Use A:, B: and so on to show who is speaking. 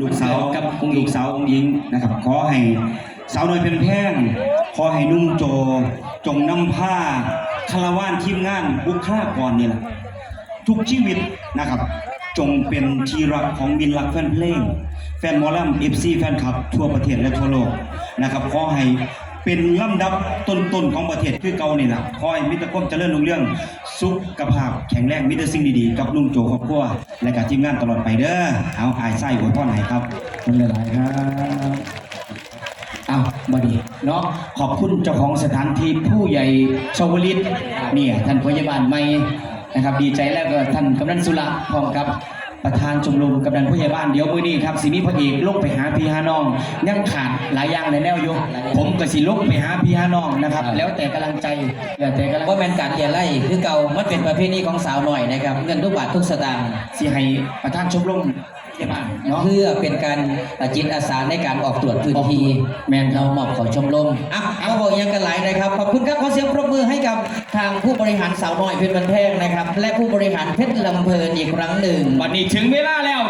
A: ลูกสาว
B: กับ
A: องค์ลูกสาวองค์หญิงนะครับ ขอให้สาวน้อยเป็นแพ่งขอให้นุ่งโจ จงนำผ้าคาราวานทีมงานบุคลากรนี่แหละทุกชีวิตนะครับ จงเป็นที่รักของมินรักแฟนเพลง แฟนมอลำเอฟซีแฟนคลับทั่วประเทศและทั่วโลกนะครับขอให้ เป็นลำดับต้นๆของประเทศคือเก่านี่แหละขอให้มิตรความเจริญรุ่งเรื่อง สุขภาพแข็งแรงมิตรสิ่งดีๆ กับลุงโจครอบครัวและกับทีมงานตลอดไปเด้อเอาอายไส้อวยพรให้ครับ
B: มันหลายครับอ้าวบดีเนาะขอบคุณเจ้าของสถานที่ผู้ใหญ่ชาวลิตเนี่ยท่านพยาบาลใหม่นะครับดีใจแล้วก็ท่านกำนันสุระพร้อมกับ ประธานชมรมกำนันผู้ใหญ่บ้านเดี๋ยวมื้อนี้ครับสิมีพระเอกลงไปหาพี่หาน้องยังขาดหลายอย่างในแนวอยู่ผมก็สิลงไปหาพี่หาน้องนะครับ แล้วแต่กำลังใจแล้วแต่กำลัง
C: ว่าแมนการเรียนไล่คือเก่ามันเป็นประเพณีของสาวหน่อยนะครับ เงินทุกบาททุกสตางค์
B: สิให้ประธานชมรมผู้ใหญ่บ้าน เนาะ
C: เพื่อเป็นการจิตอาสาในการออกตรวจพื้นที่
B: แม่นครับ
C: เรามอบของชมรมอะเอาบอกยังกันหลายนะครับ ขอบคุณครับขอเสียงปรบมือให้กับทางผู้บริหารสาวน้อยเพชรบันแพงนะครับ และผู้บริหารเพชรลำเพลินอีกครั้งหนึ่ง
B: วันนี้ถึงเวลาแล้ว